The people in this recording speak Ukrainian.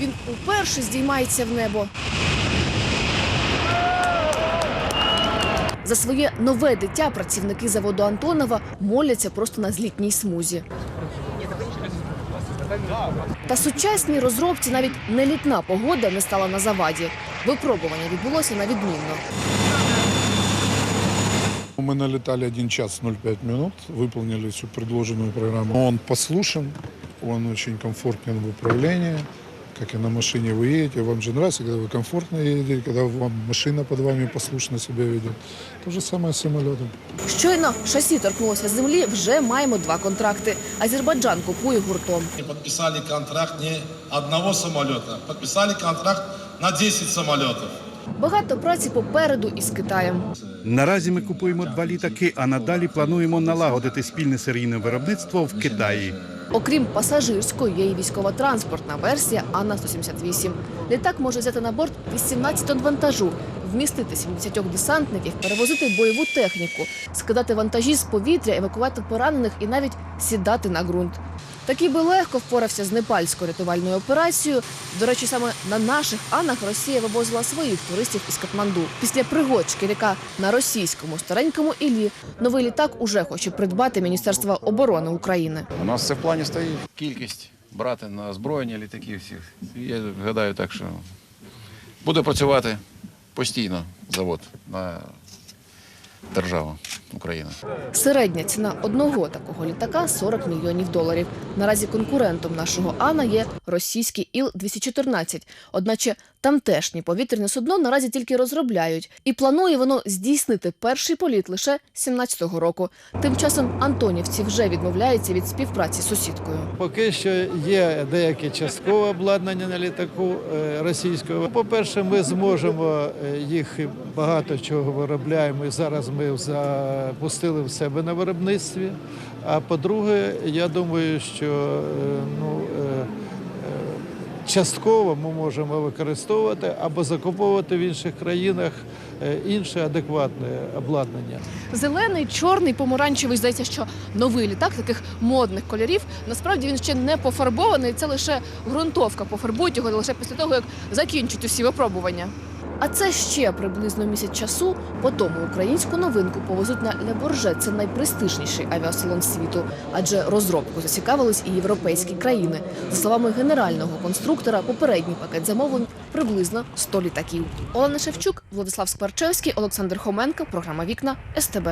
він уперше здіймається в небо. За своє нове дитя працівники заводу Антонова моляться просто на злітній смузі. Та сучасній розробці навіть нелітна погода не стала на заваді. Випробування відбулося на відмінно. Мы налетали 1 час 05 минут, выполнили всю предложенную программу. Он послушен, он очень комфортен в управлении. Как и на машине вы едете, вам же нравится, когда вы комфортно едете, когда вам машина под вами послушно себя ведет. То же самое с самолетом. Щойно шасі торкнулося землі, вже маємо два контракти. Азербайджан купує гуртом. Подписали контракт не одного самолета, подписали контракт на 10 самолетов. Багато праці попереду із Китаєм. Наразі ми купуємо два літаки, а надалі плануємо налагодити спільне серійне виробництво в Китаї. Окрім пасажирської, є і військово-транспортна версія Ана 178 Літак може взяти на борт 18 тонн вантажу, вмістити 70 десантників, перевозити бойову техніку, скидати вантажі з повітря, евакувати поранених і навіть сідати на ґрунт. Такий би легко впорався з непальською рятувальною операцією. До речі, саме на наших Анах Росія вивозила своїх туристів із Катманду. Після пригод шкіряка на російському старенькому Іллі новий літак уже хоче придбати Міністерство оборони України. У нас це в плані стоїть. Кількість брати на озброєння літаків всіх. Я гадаю так, що буде працювати постійно завод на державу України. Середня ціна одного такого літака 40 мільйонів доларів. Наразі конкурентом нашого Ана є російський Іл-214. Одначе тамтешнє повітряне судно наразі тільки розробляють, і планує воно здійснити перший політ лише 17-го року. Тим часом антонівці вже відмовляються від співпраці з сусідкою. Поки що є деяке часткове обладнання на літаку е, російського. По-перше, ми зможемо е, їх багато чого виробляємо. І зараз ми запустили в себе на виробництві. А по-друге, я думаю, що е, ну, е, е, частково ми можемо використовувати або закуповувати в інших країнах інше адекватне обладнання. Зелений, чорний, помаранчевий. Здається, що новий літак таких модних кольорів. Насправді він ще не пофарбований. Це лише ґрунтовка. Пофарбують його лише після того, як закінчать усі випробування. А це ще приблизно місяць часу. По тому українську новинку повезуть на Леборже. Це найпрестижніший авіасалон світу, адже розробку зацікавились і європейські країни. За словами генерального конструктора, попередній пакет замовлень приблизно 100 літаків. Олена Шевчук, Владислав Скварчевський, Олександр Хоменко. Програма Вікна СТБ.